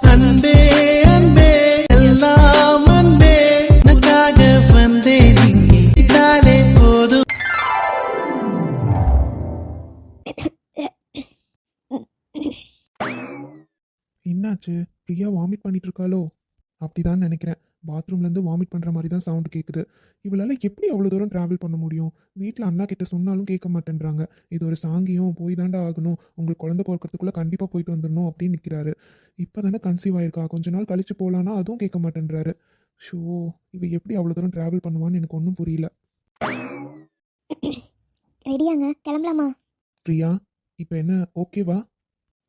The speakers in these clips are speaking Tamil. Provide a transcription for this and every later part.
அன்பே அன்பே எல்லாம் அன்பே. உனக்காக வந்தேன் இங்கே. இதாலே போதும். என்னாச்சு? பிரியா வாமிட் பண்ணிட்டு இருக்காளோ? அப்படிதான் நினைக்கிறேன். பாத்ரூம்லேருந்து வாமிட் பண்ணுற மாதிரி தான் சவுண்ட் கேட்குது இவளால் எப்படி அவ்வளோ தூரம் ட்ராவல் பண்ண முடியும்? வீட்டில் அண்ணா கிட்ட சொன்னாலும் கேட்க மாட்டேன்றாங்க. இது ஒரு சாங்கியம் போய் தாண்டா ஆகணும். உங்களுக்கு குழந்தை பிறக்கிறதுக்குள்ளே கண்டிப்பாக போயிட்டு வந்துடணும் அப்படின்னு நிற்கிறாரு இப்போ தானே கன்சீவ் ஆயிருக்கா? கொஞ்ச நாள் கழிச்சு போகலான்னா அதுவும் கேட்க மாட்டேன்றாரு. ஷோ இவ எப்படி அவ்வளோ தூரம் ட்ராவல் பண்ணுவான்னு எனக்கு ஒன்றும் புரியல. ரெடியாங்க கிளம்பலாமா? பிரியா இப்போ என்ன ஓகேவா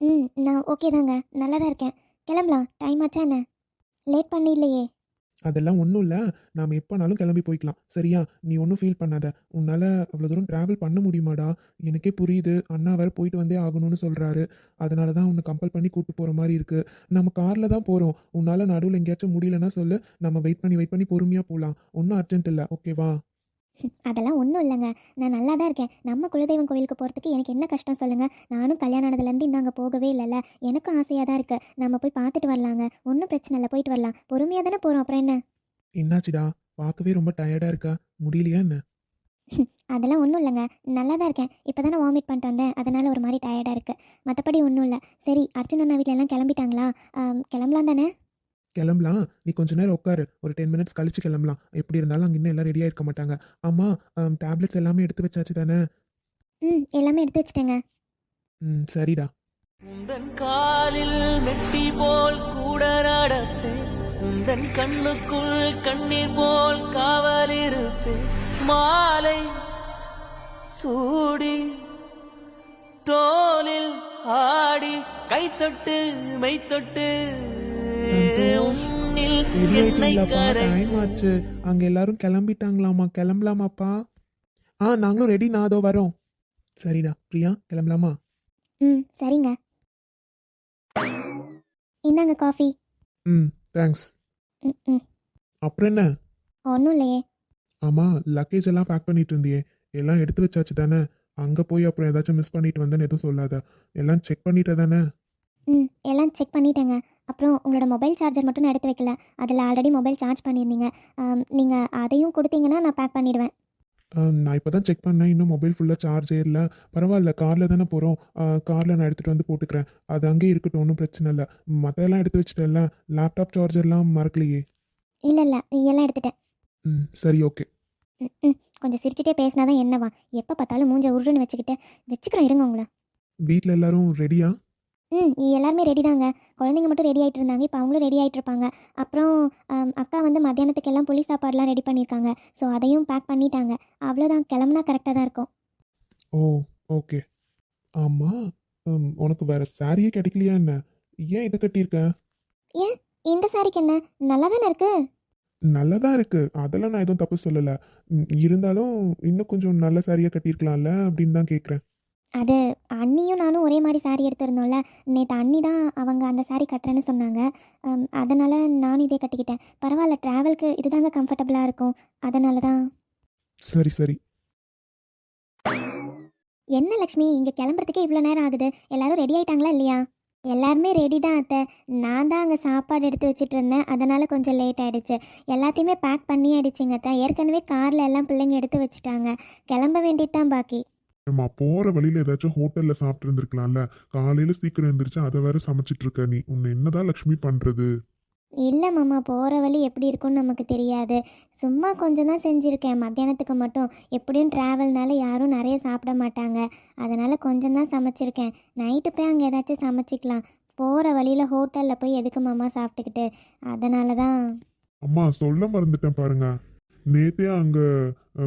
ம் நான் ஓகே தாங்க. நல்லா தான் இருக்கேன். கிளம்பலாம் டைம் ஆச்சா என்ன? லேட் பண்ணிடலையே. அதெல்லாம் ஒன்றும் இல்லை. நாம் எப்போனாலும் கிளம்பி போய்க்கலாம். சரியா? நீ ஒன்றும் ஃபீல் பண்ணாத. உன்னால் அவ்வளோ தூரம் ட்ராவல் பண்ண முடியுமாடா? எனக்கே புரியுது. அண்ணா வேறு போயிட்டு வந்தே ஆகணும்னு சொல்கிறாரு அதனால தான் உன்னை கம்பல் பண்ணி கூப்பிட்டு போகிற மாதிரி இருக்குது நம்ம காரில் தான் போகிறோம் உன்னால் நடுவில் எங்கேயாச்சும் முடியலன்னா சொல்லு. நம்ம வெயிட் பண்ணி வெயிட் பண்ணி பொறுமையாக போகலாம் ஒன்றும் அர்ஜென்ட் இல்லை. ஓகேவா அதெல்லாம் ஒன்றும் இல்லைங்க. நான் நல்லா தான் இருக்கேன். நம்ம குலதெய்வம் கோயிலுக்கு போகிறதுக்கு எனக்கு என்ன கஷ்டம் சொல்லுங்கள் நானும் கல்யாணம் ஆனதுலேருந்து இன்னும் அங்கே போகவே இல்லைல்ல. எனக்கும் ஆசையாக தான் இருக்குது நம்ம போய் பார்த்துட்டு வரலாங்க. ஒன்றும் பிரச்சனை இல்லை. போயிட்டு வரலாம். பொறுமையாக தானே போகிறோம் அப்புறம் என்ன? என்னாச்சுடா? பார்க்கவே ரொம்ப டயர்டாக இருக்கா? முடியலையா என்ன? அதெல்லாம் ஒன்றும் இல்லைங்க. நல்லா தான் இருக்கேன். இப்போ தானே வாமிட் பண்ணிட்டு வந்தேன். அதனால் ஒரு மாதிரி டயர்டாக இருக்குது மற்றபடி ஒன்றும் இல்லை. சரி அர்ஜுன் அண்ணா வீட்ல எல்லாம் கிளம்பிட்டாங்களா? கிளம்பலாம் தானே? கிளம்பலாம். நீ கொஞ்ச நேரம் உட்காரு. ஒரு டென் மினிட்ஸ் கழிச்சு கிளம்பலாம். எப்படி இருந்தாலும் அங்கே இன்னும் எல்லாம் ரெடியாக இருக்க மாட்டாங்க. ஆமாம் டேப்லெட்ஸ் எல்லாமே எடுத்து வச்சாச்சு தானே? ம் எல்லாமே எடுத்து வச்சிட்டேங்க. ம் சரிடா. உந்தன் காலில் மெட்டி போல் கூட நடப்பேன் உந்தன் கண்ணுக்குள் கண்ணீர் போல் காவல் இருப்பேன் மாலை சூடி தோலில் ஆடி கைத்தொட்டு மெய்த்தொட்டு சந்தோஷ். உன்னில் ரெடி என்னை ஆயிட்டீங்களாப்பா கரை. டைம் ஆச்சு அங்க எல்லாரும் கிளம்பிட்டாங்களாமா? கிளம்பலாமாப்பா? ஆ நாங்களும் ரெடி நான் அதோ வரோம். சரிடா. பிரியா கிளம்பலாமா? ம் சரிங்க. இந்தாங்க காஃபி ம் தேங்க்ஸ் ம் ம். அப்புறம் என்ன? ஒன்றும் இல்லையே. ஆமா லக்கேஜ் எல்லாம் பேக் பண்ணிட்டு இருந்தியே. எல்லாம் எடுத்து வச்சாச்சு தானே? அங்க போய் அப்புறம் ஏதாச்சும் மிஸ் பண்ணிட்டு வந்தேன்னு எதுவும் சொல்லாத. எல்லாம் செக் பண்ணிட்ட தானே ம் எல்லாம் செக் பண்ணிட்டேங்க. அப்புறம் உங்களோட மொபைல் சார்ஜர் மட்டும் நான் எடுத்து வைக்கல. அதில் ஆல்ரெடி மொபைல் சார்ஜ் பண்ணியிருந்தீங்க. நீங்கள் அதையும் கொடுத்தீங்கன்னா நான் பேக் பண்ணிடுவேன். நான் இப்போ தான் செக் பண்ணேன். இன்னும் மொபைல் ஃபுல்லாக சார்ஜே இல்லை. பரவாயில்ல காரில் தானே போகிறோம் காரில் நான் எடுத்துகிட்டு வந்து போட்டுக்கிறேன். அது அங்கேயே இருக்கட்டும் ஒன்றும் பிரச்சனை இல்லை. மற்றெல்லாம் எடுத்து வச்சுட்டேன்ல. லேப்டாப் சார்ஜர்லாம் மறக்கலையே. இல்லை இல்லை எல்லாம் எடுத்துட்டேன். ம் சரி ஓகே ம் கொஞ்சம் சிரிச்சிட்டே பேசினா தான் என்னவா? எப்போ பார்த்தாலும் மூஞ்ச உருன்னு வச்சுக்கிட்டு. வச்சுக்கிறோம் இருங்க உங்களை. வீட்டில் எல்லாரும் ரெடியா ம் எல்லாருமே ரெடி தாங்க. குழந்தைங்க மட்டும் ரெடி ஆகிட்டு இருந்தாங்க. இப்போ அவங்களும் ரெடி ஆகிட்டு இருப்பாங்க. அப்புறம் அக்கா வந்து மத்தியானத்துக்கு எல்லாம் புளி சாப்பாடுலாம் ரெடி பண்ணியிருக்காங்க. ஸோ அதையும் பேக் பண்ணிட்டாங்க. அவ்வளோதான் கிளம்புனா கரெக்டாக தான் இருக்கும். ஓ ஓகே ஆமாம் உனக்கு வேற சாரியே கிடைக்கலையா என்ன? ஏன் இதை கட்டியிருக்க? இந்த சாரிக்கு என்ன? நல்லா தானே இருக்கு? நல்லா தான் இருக்கு. அதெல்லாம் நான் எதுவும் தப்பு சொல்லலை. இருந்தாலும் இன்னும் கொஞ்சம் நல்ல சாரியாக கட்டியிருக்கலாம்ல அப்படின்னு தான் கேட்குறேன் அது அண்ணியும் நானும் ஒரே மாதிரி saree எடுத்திருந்தோம்ல. நேற்று அண்ணி தான் அவங்க அந்த saree கட்டுறேன்னு சொன்னாங்க. அதனால நானும் இதே கட்டிக்கிட்டேன். பரவாயில்ல ட்ராவலுக்கு இதுதாங்க கம்ஃபர்டபுளாக இருக்கும். அதனால தான். சரி சரி. என்ன லக்ஷ்மி இங்கே கிளம்புறதுக்கே இவ்வளோ நேரம் ஆகுது. எல்லாரும் ரெடி ஆயிட்டாங்களா இல்லையா? எல்லாருமே ரெடி தான் அத்தை. நான் தான் அங்கே சாப்பாடு எடுத்து வச்சுட்டு இருந்தேன். அதனால் கொஞ்சம் லேட் ஆயிடுச்சு. எல்லாத்தையுமே பேக் பண்ணி ஆயிடுச்சுங்க அத்தை. ஏற்கனவே காரில் எல்லாம் பிள்ளைங்க எடுத்து வச்சுட்டாங்க. கிளம்ப வேண்டியது தான் பாக்கி. நம்ம போற வழியில ஏதாச்சும் ஹோட்டல்ல சாப்பிட்டு இருந்திருக்கலாம்ல. காலையில சீக்கிரம் எந்திரிச்சு அதை வேற சமைச்சிட்டு இருக்க நீ. உன்னை என்னதான் லக்ஷ்மி பண்றது? இல்லை மாமா போகிற வழி எப்படி இருக்கும்னு நமக்கு தெரியாது. சும்மா கொஞ்சம் தான் செஞ்சுருக்கேன். மத்தியானத்துக்கு மட்டும். எப்படியும் ட்ராவல்னால யாரும் நிறைய சாப்பிட மாட்டாங்க. அதனால் கொஞ்சம் தான் சமைச்சிருக்கேன். நைட்டு போய் அங்கே ஏதாச்சும் சமைச்சிக்கலாம். போகிற வழியில் ஹோட்டலில் போய் எதுக்கு மாமா சாப்பிட்டுக்கிட்டு? அதனால தான் அம்மா சொல்ல மறந்துட்டேன் பாருங்க. நேத்தே அங்க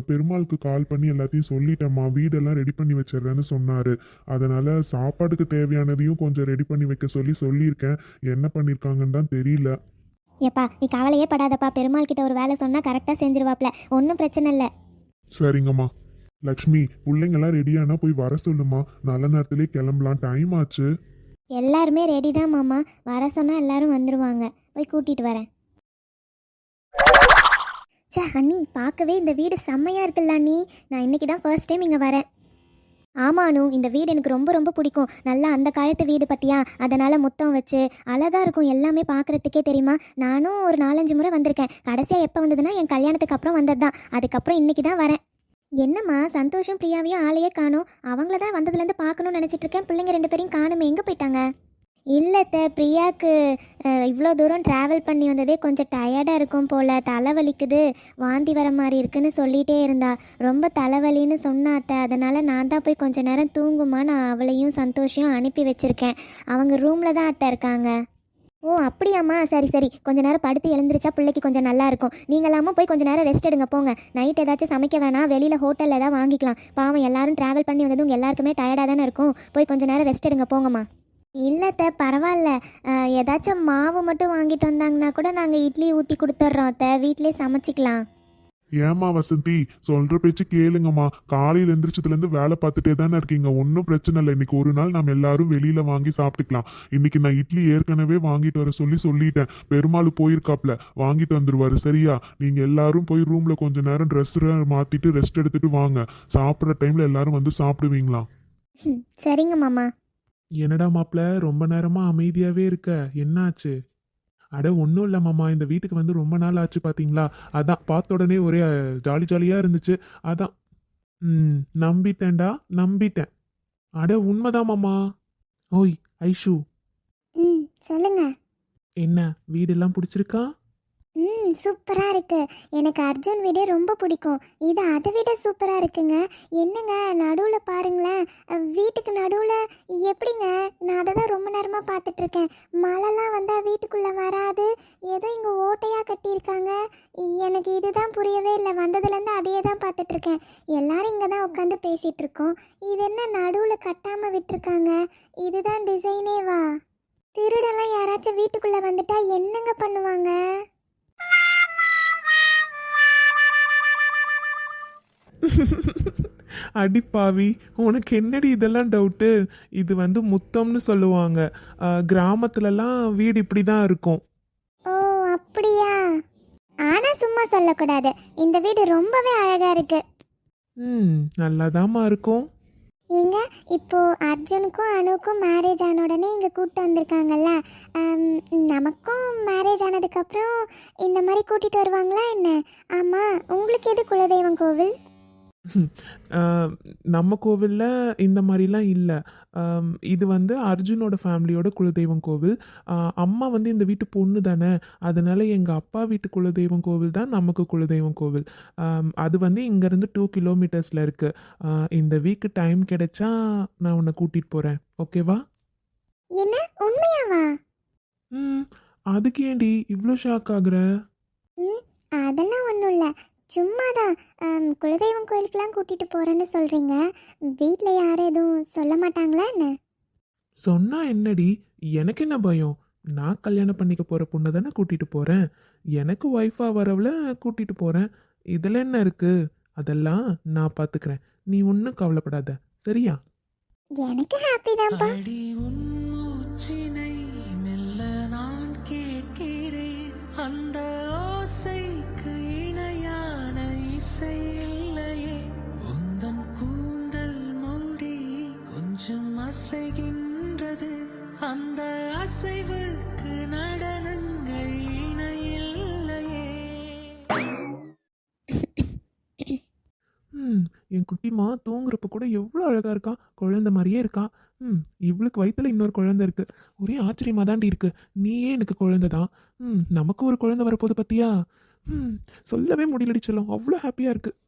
பெருமாளுக்கு கால் பண்ணி எல்லாத்தையும் சொல்லிட்டேம்மா. வீடெல்லாம் ரெடி பண்ணி வச்சிடுறேன்னு சொன்னாரு. அதனால சாப்பாடுக்கு தேவையானதையும் கொஞ்சம் ரெடி பண்ணி வைக்க சொல்லி சொல்லியிருக்கேன். என்ன பண்ணிருக்காங்கன்னு தான் தெரியல. எப்பா நீ கவலையே படாதப்பா. பெருமாள் கிட்ட ஒரு வேலை சொன்னால் கரெக்டாக செஞ்சிருவாப்ல. ஒன்றும் பிரச்சனை இல்லை. சரிங்கம்மா. லக்ஷ்மி பிள்ளைங்கெல்லாம் ரெடியானா போய் வர சொல்லுமா நல்ல நேரத்திலே கிளம்பலாம். டைம் ஆச்சு. எல்லாருமே ரெடி தான் மாமா. வர சொன்னால் எல்லாரும் வந்துடுவாங்க போய் கூட்டிகிட்டு வரேன். சே அண்ணி பார்க்கவே இந்த வீடு செம்மையாக இருக்குல்ல அண்ணி. நான் இன்னைக்கு தான் ஃபர்ஸ்ட் டைம் இங்கே வரேன். ஆமானு இந்த வீடு எனக்கு ரொம்ப ரொம்ப பிடிக்கும். நல்லா அந்த காலத்து வீடு பற்றியா அதனால் முத்தம் வச்சு அழகாக இருக்கும் எல்லாமே பார்க்குறதுக்கே தெரியுமா? நானும் ஒரு நாலஞ்சு முறை வந்திருக்கேன். கடைசியாக எப்போ வந்ததுன்னா என் கல்யாணத்துக்கு அப்புறம் வந்தது தான் அதுக்கப்புறம் இன்னைக்கு தான் வரேன். என்னம்மா சந்தோஷம் பிரியாவையும் ஆளையே காணும். அவங்கள தான் வந்ததுலேருந்து பார்க்கணும்னு நினச்சிட்டு இருக்கேன். பிள்ளைங்க ரெண்டு பேரையும் காணுமே. எங்கே போயிட்டாங்க? இல்லைத்த பிரியாவுக்கு இவ்வளோ தூரம் ட்ராவல் பண்ணி வந்ததே கொஞ்சம் டயர்டாக இருக்கும் போல். தலைவலிக்குது. வாந்தி வர மாதிரி இருக்குன்னு சொல்லிகிட்டே இருந்தா. ரொம்ப தலைவலின்னு சொன்னாத்த. அதனால் நான் தான் போய் கொஞ்ச நேரம் தூங்குமா? நான் அவளையும் சந்தோஷையும் அனுப்பி வச்சுருக்கேன். அவங்க ரூமில் தான் அத்தை இருக்காங்க. ஓ அப்படியாம்மா. சரி சரி. கொஞ்ச நேரம் படுத்து எழுந்திரிச்சா பிள்ளைக்கு கொஞ்சம் நல்லா இருக்கும். நீங்களாம போய் கொஞ்ச நேரம் ரெஸ்ட் எடுங்க போங்க. நைட் ஏதாச்சும் சமைக்க வேணாம். வெளியில் ஹோட்டலில் ஏதாவது வாங்கிக்கலாம். பாவம் எல்லாரும் ட்ராவல் பண்ணி வந்ததும் உங்க எல்லாருக்குமே டயர்டாக தானே இருக்கும். போய் கொஞ்ச நேரம் ரெஸ்ட் எடுங்க போங்கம்மா. இல்லைத்த பரவாயில்ல ஏதாச்சும் மாவு மட்டும் வாங்கிட்டு வந்தாங்கன்னா கூட நாங்கள் இட்லி ஊற்றி கொடுத்துட்றோம் அத்தை. வீட்டிலே சமைச்சிக்கலாம். ஏமா வசந்தி? சொல்ற பேச்சு கேளுங்கம்மா. காலையில எந்திரிச்சதுல இருந்து வேலை பார்த்துட்டே தானே இருக்கீங்க. ஒன்றும் பிரச்சனை இல்லை. இன்னைக்கு ஒரு நாள் நம்ம எல்லாரும் வெளியில வாங்கி சாப்பிட்டுக்கலாம். இன்னைக்கு நான் இட்லி ஏற்கனவே வாங்கிட்டு வர சொல்லி சொல்லிட்டேன். பெருமாள் போயிருக்காப்ல. வாங்கிட்டு வந்துருவாரு சரியா? நீங்க எல்லாரும் போய் ரூம்ல கொஞ்ச நேரம் ட்ரெஸ் மாத்திட்டு ரெஸ்ட் எடுத்துட்டு வாங்க. சாப்பிட்ற டைம்ல எல்லாரும் வந்து சாப்பிடுவீங்களா? சரிங்க மாமா. என்னடா மாப்ள ரொம்ப நேரமா அமைதியாவே இருக்க? என்னாச்சு? அட ஒன்றும் இல்லை மாமா. இந்த வீட்டுக்கு வந்து ரொம்ப நாள் ஆச்சு பாத்தீங்களா? அதான் பார்த்த உடனே ஒரே ஜாலி ஜாலியாக இருந்துச்சு. அதான். ம் நம்பிட்டேன்டா நம்பிட்டேன். அட உண்மைதான் மாமா. ஓய் ஐஷு. ம் சொல்லுங்க. என்ன வீடெல்லாம் பிடிச்சிருக்கா? ம் சூப்பராக இருக்கு. எனக்கு அர்ஜுன் வீடே ரொம்ப பிடிக்கும். இது அதை விட சூப்பராக இருக்குங்க. என்னங்க நடுவில் பாருங்களேன். வீட்டுக்கு நடுவில் எப்படிங்க? நான் அதை தான் ரொம்ப நேரமாக பார்த்துட்டு இருக்கேன் மழைலாம் வந்தால் வீட்டுக்குள்ளே வராது. ஏதோ இங்கே ஓட்டையாக கட்டியிருக்காங்க. எனக்கு இதுதான் புரியவே இல்லை. வந்ததுலேருந்து அதையே தான் பார்த்துட்ருக்கேன். எல்லாரும் இங்கே தான் உட்காந்து பேசிகிட்ருக்கோம் இது என்ன நடுவில் கட்டாமல் விட்டுருக்காங்க? இதுதான் டிசைனேவா? திருடெல்லாம் யாராச்சும் வீட்டுக்குள்ளே வந்துட்டா என்னங்க பண்ணுவாங்க? அடிப்பாவி உனக்கு என்னடி இதெல்லாம் டவுட்டு இது வந்து முத்தம்னு சொல்லுவாங்க. கிராமத்துலலாம் வீடு இப்படி தான் இருக்கும். ஓ அப்படியா? ஆனா சும்மா சொல்லக்கூடாது. இந்த வீடு ரொம்பவே அழகா இருக்கு. ம் நல்லாதாம்மா இருக்கும். ஏங்க இப்போ அர்ஜுனுக்கும் அனுக்கும் மேரேஜ் ஆன உடனே இங்கே கூப்பிட்டு வந்திருக்காங்கல்ல நமக்கும் மேரேஜ் ஆனதுக்கப்புறம் இந்த மாதிரி கூட்டிகிட்டு வருவாங்களா என்ன? ஆமாம் உங்களுக்கு எது குலதெய்வம் கோவில்? அஹ், நம்ம கோவிலில் இந்த மாதிரிலாம் இல்லை. இது வந்து அர்ஜுனோட ஃபேமிலியோட குலதெய்வம் கோவில். அஹ், அம்மா வந்து இந்த வீட்டு பொண்ணு தானே. அதனால எங்கள் அப்பா வீட்டு குலதெய்வம் கோவில் தான் நமக்கு குலதெய்வம் கோவில். அம், அது வந்து இங்கேருந்து டூ கிலோமீட்டர்ஸில் இருக்குது இந்த வீக்கு டைம் கிடைச்சா நான் உன்னை கூட்டிகிட்டு போகிறேன் ஓகேவா என்ன? உண்மையாவா? ம் அதுக்கு ஏண்டி இவ்வளோ ஷாக் ஆகுற? ம் இல்லை சும்மா தான் குலதெய்வம் கோயிலுக்கெலாம் கூட்டிகிட்டு போகிறேன்னு சொல்கிறீங்க வீட்டில் யாரும் எதுவும் சொல்ல மாட்டாங்களா என்ன? சொன்னா என்னடி? எனக்கு என்ன பயம்? நான் கல்யாணம் பண்ணிக்க போற பொண்ணை தானே கூட்டிட்டு போறேன். எனக்கு ஒய்ஃபா வரவள கூட்டிட்டு போறேன். இதுல என்ன இருக்கு? அதெல்லாம் நான் பாத்துக்கிறேன். நீ ஒன்றும் கவலைப்படாத. சரியா? எனக்கு ஹாப்பி தான்ப்பா. அசைவுக்கு நடனங்கள் இணையில்லையே. ம் என் குட்டிமா தூங்குறப்ப கூட எவ்வளோ அழகாக இருக்கா? குழந்த மாதிரியே இருக்கா? ம் இவளுக்கு வயிற்றுல இன்னொரு குழந்தை இருக்கு. ஒரே ஆச்சரியமாக தாண்டி இருக்கு. நீயே எனக்கு குழந்தை தான். ம் நமக்கு ஒரு குழந்தை வரப்போகுது பத்தியா? ம் சொல்லவே முடியலடி அவ்வளோ ஹாப்பியாக இருக்குது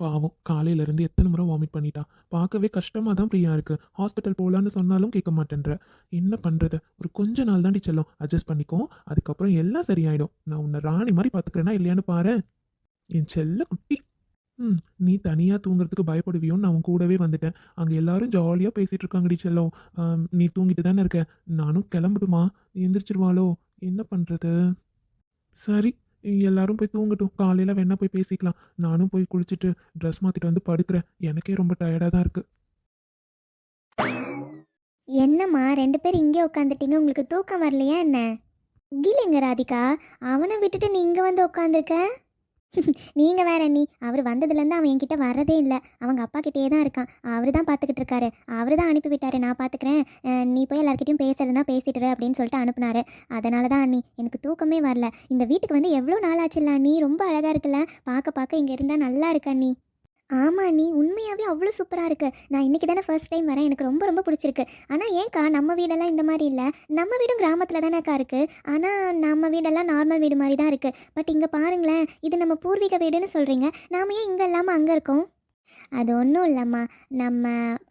பாவம் காலையிலேருந்து எத்தனை முறை வாமிட் பண்ணிட்டா? பார்க்கவே கஷ்டமாக தான் பிரியா இருக்குது ஹாஸ்பிட்டல் போகலான்னு சொன்னாலும் கேட்க மாட்டேன்ற. என்ன பண்ணுறது ஒரு கொஞ்ச நாள் தாண்டி செல்லம். அட்ஜஸ்ட் பண்ணிக்கோ. அதுக்கப்புறம் எல்லாம் சரியாயிடும். நான் உன்னை ராணி மாதிரி பார்த்துக்கிறேன்னா இல்லையான்னு பாரு. என் செல்ல குட்டி. ம் நீ தனியாக தூங்குறதுக்கு பயப்படுவியோன்னு நான் உன் கூடவே வந்துட்டேன். அங்கே எல்லாரும் ஜாலியாக பேசிகிட்டு இருக்காங்கடி செல்லம். நீ தூங்கிட்டு தானே இருக்க. நானும் கிளம்புட்டுமா எந்திரிச்சிருவாளோ? என்ன பண்ணுறது சரி. எல்லாரும் போய் தூங்கட்டும். காலையில் வேணா போய் பேசிக்கலாம். நானும் போய் குளிச்சுட்டு ட்ரெஸ் மாற்றிட்டு வந்து படுக்கிறேன். எனக்கே ரொம்ப டயர்டாக தான் இருக்குது என்னம்மா ரெண்டு பேரும் இங்கே உட்காந்துட்டீங்க உங்களுக்கு தூக்கம் வரலையா என்ன? இல்லைங்க ராதிகா? அவனை விட்டுட்டு நீ இங்கே வந்து உட்காந்துருக்க நீங்கள் வேற நீ. அவர் வந்ததுலேருந்து அவன் என்கிட்ட வர்றதே இல்லை. அவங்க அப்பா கிட்டே தான் இருக்கான். அவர் தான் பார்த்துக்கிட்டு இருக்காரு. அவர் தான் அனுப்பி விட்டாரு. நான் பார்த்துக்கிறேன் நீ போய் எல்லாருக்கிட்டையும் பேசுறதுனா பேசிட்டுரு அப்படின்னு சொல்லிட்டு அனுப்புனாரு. அதனால தான் அண்ணி எனக்கு தூக்கமே வரல. இந்த வீட்டுக்கு வந்து எவ்வளோ நாள் ஆச்சுல்ல அண்ணி? ரொம்ப அழகாக இருக்குல்ல. பார்க்க பார்க்க இங்கே இருந்தால் நல்லா இருக்கு அண்ணி. ஆமாம் நீ உண்மையாகவே அவ்வளோ சூப்பராக இருக்கு. நான் இன்றைக்கி தானே ஃபர்ஸ்ட் டைம் வரேன். எனக்கு ரொம்ப ரொம்ப பிடிச்சிருக்கு. ஆனால் ஏன்க்கா நம்ம வீடெல்லாம் இந்த மாதிரி இல்லை? நம்ம வீடும் கிராமத்தில் தானேக்கா இருக்குது ஆனால் நம்ம வீடெல்லாம் நார்மல் வீடு மாதிரி தான் இருக்குது பட் இங்கே பாருங்களேன் இது நம்ம பூர்வீக வீடுன்னு சொல்கிறீங்க நாம ஏன் இங்கே இல்லாமல் அங்கே இருக்கோம்? அது ஒன்றும் இல்லைம்மா. நம்ம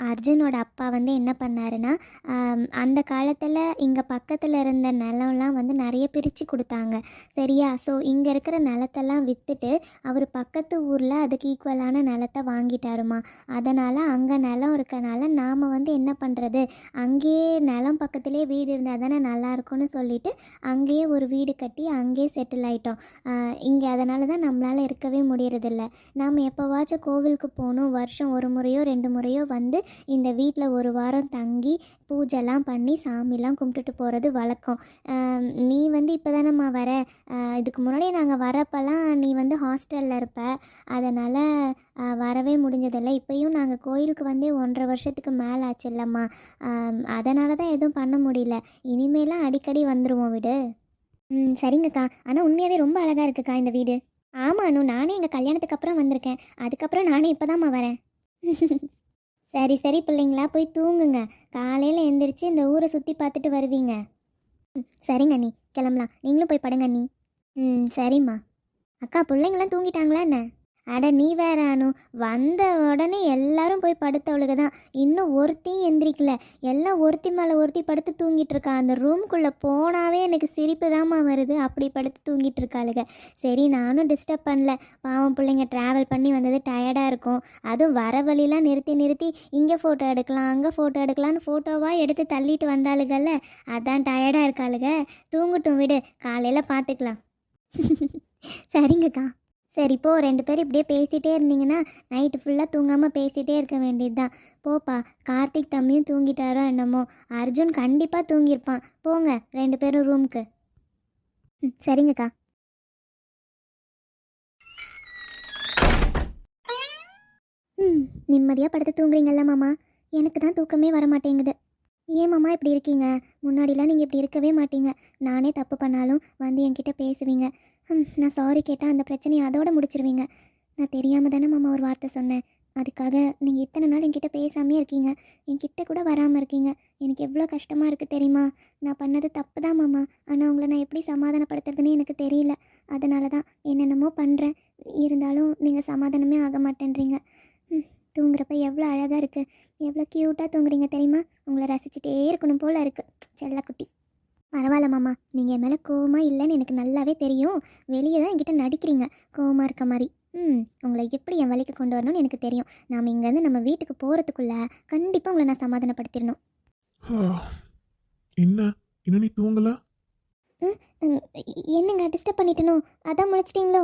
அர்ஜுனோட அப்பா வந்து என்ன பண்ணாருன்னா அந்த காலத்தில் இங்கே பக்கத்தில் இருந்த நிலம்லாம் வந்து நிறைய பிரித்து கொடுத்தாங்க. சரியா? ஸோ இங்கே இருக்கிற நிலத்தெல்லாம் விற்றுட்டு அவர் பக்கத்து ஊரில் அதுக்கு ஈக்குவலான நிலத்தை வாங்கிட்டாருமா. அதனால் அங்கே நிலம் இருக்கனால நாம் வந்து என்ன பண்ணுறது அங்கேயே நிலம் பக்கத்துலேயே வீடு இருந்தால் தானே நல்லாயிருக்கும்னு சொல்லிட்டு அங்கேயே ஒரு வீடு கட்டி அங்கேயே செட்டில் ஆகிட்டோம் இங்கே அதனால தான் நம்மளால் இருக்கவே முடியறதில்ல. நாம் எப்போவாச்சும் கோவிலுக்கு போகணும் வருஷம் ஒரு முறையோ ரெண்டு முறையோ வந்து இந்த வீட்டில் ஒரு வாரம் தங்கி பூஜைலாம் பண்ணி சாமிலாம் கும்பிட்டுட்டு போகிறது வழக்கம். நீ வந்து இப்போ தானம்மா வர இதுக்கு முன்னாடி நாங்கள் வரப்பெல்லாம் நீ வந்து ஹாஸ்டலில் இருப்ப. அதனால் வரவே முடிஞ்சதில்லை. இப்போயும் நாங்கள் கோயிலுக்கு வந்தே ஒன்றரை வருஷத்துக்கு மேலே ஆச்சு இல்லைம்மா அதனால தான் எதுவும் பண்ண முடியல. இனிமேலாம் அடிக்கடி வந்துடுவோம் வீடு. ம் சரிங்கக்கா. ஆனால் உண்மையாகவே ரொம்ப அழகாக இருக்குக்கா இந்த வீடு. ஆமாம் அனு. நானே எங்கள் கல்யாணத்துக்கு அப்புறம் வந்திருக்கேன். அதுக்கப்புறம் நானே இப்போ தான்மா வரேன். சரி சரி பிள்ளைங்களா போய் தூங்குங்க. காலையில் எந்திரிச்சு இந்த ஊரை சுற்றி பார்த்துட்டு வருவீங்க. ம், சரிங்க அண்ணி. கிளம்பலாம். நீங்களும் போய் படுங்க அண்ணி. ம் சரிம்மா. அக்கா பிள்ளைங்களாம் தூங்கிட்டாங்களா என்ன அட நீ வேற அனு. வந்த உடனே எல்லாரும் போய் படுத்தவளுக தான் இன்னும் ஒருத்தையும் எந்திரிக்கல. எல்லாம் ஒருத்தி மேலே ஒருத்தி படுத்து தூங்கிட்டு இருக்கா அந்த ரூம்குள்ளே போனாவே எனக்கு சிரிப்பு தாம்மா வருது. அப்படி படுத்து தூங்கிட்டு இருக்காளுக சரி நானும் டிஸ்டர்ப் பண்ணல. பாவம் பிள்ளைங்க ட்ராவல் பண்ணி வந்தது டயர்டாக இருக்கும். அதுவும் வர வழிலாம் நிறுத்தி நிறுத்தி இங்கே ஃபோட்டோ எடுக்கலாம் அங்கே ஃபோட்டோ எடுக்கலாம்னு ஃபோட்டோவாக எடுத்து தள்ளிட்டு வந்தாளுகல்ல அதான் டயர்டாக இருக்காளுக. தூங்கட்டும் விடு. காலையில் பார்த்துக்கலாம் சரிங்கக்கா. சரி போ. ரெண்டு பேரும் இப்படியே பேசிகிட்டே இருந்தீங்கன்னா நைட்டு ஃபுல்லாக தூங்காமல் பேசிகிட்டே இருக்க வேண்டியது தான் போப்பா கார்த்திக் தம்பியும் தூங்கிட்டாரோ என்னமோ. அர்ஜுன் கண்டிப்பாக தூங்கியிருப்பான். போங்க ரெண்டு பேரும் ரூமுக்கு ம் சரிங்கக்கா. ம் நிம்மதியாக படுத்து தூங்குறீங்கல்ல மாமா. எனக்கு தான் தூக்கமே வர மாட்டேங்குது. ஏன் மாமா இப்படி இருக்கீங்க? முன்னாடிலாம் நீங்கள் இப்படி இருக்கவே மாட்டீங்க. நானே தப்பு பண்ணாலும் வந்து என்கிட்ட பேசுவீங்க. நான் சாரி கேட்டால் அந்த பிரச்சனையை அதோட முடிச்சிருவீங்க. நான் தெரியாமல் தானே மாமா ஒரு வார்த்தை சொன்னேன். அதுக்காக நீங்கள் இத்தனை நாள் என்கிட்ட பேசாமே இருக்கீங்க. என்கிட்ட கூட வராமல் இருக்கீங்க. எனக்கு எவ்வளோ கஷ்டமாக இருக்குது தெரியுமா? நான் பண்ணது தப்பு தான் மாமா. ஆனால் உங்களை நான் எப்படி சமாதானப்படுத்துறதுன்னு எனக்கு தெரியல. அதனால தான் என்னென்னமோ பண்ணுறேன் இருந்தாலும் நீங்கள் சமாதானமே ஆக மாட்டேன்றீங்க. ம், தூங்குறப்ப எவ்வளோ அழகாக இருக்குது எவ்வளோ க்யூட்டாக தூங்குறீங்க தெரியுமா? உங்களை ரசிச்சுட்டே இருக்கணும் போல் இருக்குது செல்லக்குட்டி. பரவாயில்ல மாமா. நீங்கள் என் மேலே கோவமாக இல்லைன்னு எனக்கு நல்லாவே தெரியும். வெளியே தான் என்கிட்ட நடிக்கிறீங்க. கோவமாக இருக்க மாதிரி. ம் உங்களை எப்படி என் வழிக்கு கொண்டு வரணும்னு எனக்கு தெரியும். நாம் இங்கேருந்து நம்ம வீட்டுக்கு போகிறதுக்குள்ள கண்டிப்பாக உங்களை நான் சமாதானப்படுத்திடணும். என்ன? இன்னும் நீ தூங்கல? ம், என்னங்க டிஸ்டர்ப் பண்ணிட்டனோ? அதான் முழிச்சிட்டிங்களோ?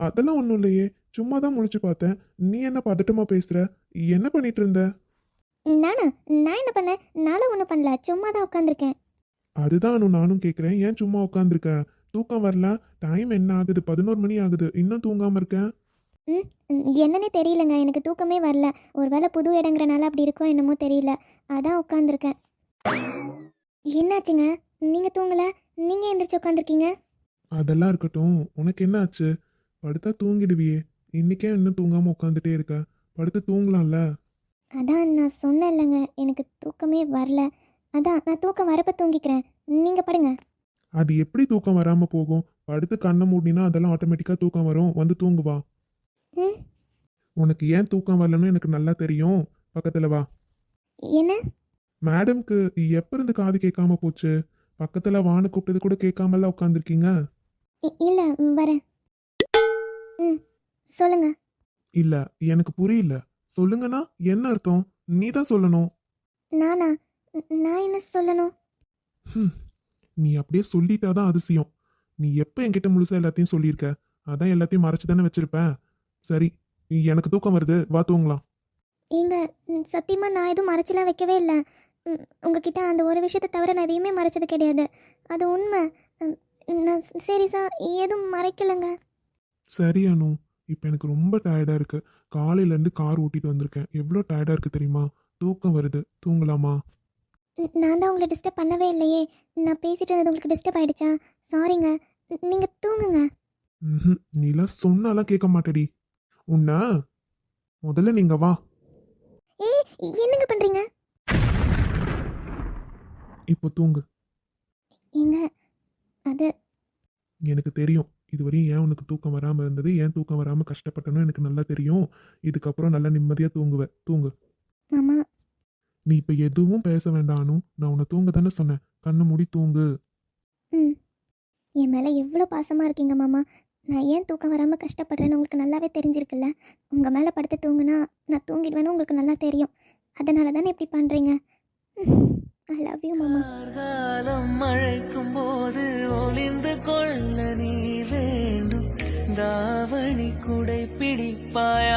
அதெல்லாம் ஒன்றும் இல்லையே. சும்மா தான் முழிச்சு பார்த்தேன். நீ என்ன பதட்டமா பேசுற? என்ன பண்ணிட்டு இருந்த? நானா? நான் என்ன பண்ணேன்? நானும் ஒன்றும் பண்ணல. சும்மா தான் உட்காந்துருக்கேன் அதுதான் அனு நானும் கேட்குறேன் ஏன் சும்மா உட்காந்துருக்க தூக்கம் வரல. டைம் என்ன ஆகுது? பதினோரு மணி ஆகுது. இன்னும் தூங்காம இருக்கேன் என்னன்னே தெரியலங்க. எனக்கு தூக்கமே வரல. ஒருவேளை புது இடங்கிறனால அப்படி இருக்கோ என்னமோ தெரியல. அதான் உட்காந்துருக்கேன் என்னாச்சுங்க? நீங்கள் தூங்கல? நீங்கள் எந்திரிச்சு உட்காந்துருக்கீங்க அதெல்லாம் இருக்கட்டும். உனக்கு என்ன ஆச்சு? படுத்தா தூங்கிடுவியே. இன்னைக்கே இன்னும் தூங்காம உட்காந்துட்டே இருக்க. படுத்து தூங்கலாம்ல? அதான் நான் சொன்னேன் இல்லைங்க எனக்கு தூக்கமே வரல. அதான் நான் தூக்கம் வரப்ப தூங்கிக்கிறேன். நீங்கள் படுங்க. அது எப்படி தூக்கம் வராம போகும்? படுத்து கண்ணை மூடினா அதெல்லாம் ஆட்டோமேட்டிக்கா தூக்கம் வரும். வந்து தூங்குவா ம். உனக்கு ஏன் தூக்கம் வரலன்னு எனக்கு நல்லா தெரியும். பக்கத்துல வா. என்ன? மேடம்க்கு எப்ப இருந்து காது கேட்காம போச்சு? பக்கத்துல வான்னு கூப்பிட்டது கூட கேட்காமல உட்காந்துருக்கீங்க இ- இல்ல ம், வரேன். ம் சொல்லுங்க. இல்ல எனக்கு புரியல. சொல்லுங்கன்னா என்ன அர்த்தம்? நீ தான் சொல்லணும். நானா? நான் என்ன சொல்லணும்? நீ அப்படியே சொல்லிட்டாதான் அதிசயம். நீ எப்ப என்கிட்ட முழுசா எல்லாத்தையும் சொல்லியிருக்க? அதான் எல்லாத்தையும் மறைச்சு தானே வச்சிருப்பேன் சரி எனக்கு தூக்கம் வருது. வா தூங்கலாம். ஏங்க சத்தியமா நான் எதுவும் மறைச்செல்லாம் வைக்கவே இல்லை. உங்ககிட்ட அந்த ஒரு விஷயத்தை தவிர நான் எதையுமே மறைச்சது கிடையாது. அது உண்மை. நான் சரி சார் எதுவும் மறைக்கலைங்க. சரி அனு. இப்போ எனக்கு ரொம்ப டயர்டாக இருக்கு. காலையிலேருந்து கார் ஓட்டிட்டு வந்திருக்கேன். எவ்வளோ டயர்டாக இருக்கு தெரியுமா? தூக்கம் வருது. தூங்கலாமா? நான் தான் உங்களை டிஸ்டர்ப் பண்ணவே இல்லையே. நான் பேசிட்டு இருந்தது உங்களுக்கு டிஸ்டர்ப் ஆயிடுச்சா? சாரிங்க நீங்கள் தூங்குங்க. நீலாம் சொன்னாலாம் கேட்க மாட்டேடி. உன்ன முதல்ல நீங்க வா. ஏ என்னங்க பண்ணுறீங்க இப்போ தூங்கு. ஏங்க அது எனக்கு தெரியும். இதுவரையும் ஏன் உனக்கு தூக்கம் வராமல் இருந்தது? ஏன் தூக்கம் வராமல் கஷ்டப்பட்டனும் எனக்கு நல்லா தெரியும். இதுக்கப்புறம் நல்லா நிம்மதியாக தூங்குவேன் தூங்கு. மாமா நீ இப்போ எதுவும் பேச வேண்டாம் அனு நான் உன்னை தூங்க தானே சொன்னேன். கண்ணு மூடி தூங்கு. ம். என் மேலே எவ்வளோ பாசமாக இருக்கீங்க மாமா? நான் ஏன் தூக்கம் வராமல் கஷ்டப்படுறேன்னு உங்களுக்கு நல்லாவே தெரிஞ்சிருக்குல்ல? உங்கள் மேலே படுத்து தூங்குனா நான் தூங்கிடுவேன்னு உங்களுக்கு நல்லா தெரியும். அதனால தானே இப்படி பண்ணுறீங்க ஐ லவ் யூ மாமா. காலம் அழைக்கும் போது ஒளிந்து கொள்ள நீ வேண்டும். தாவணி குடை பிடிப்பாய்?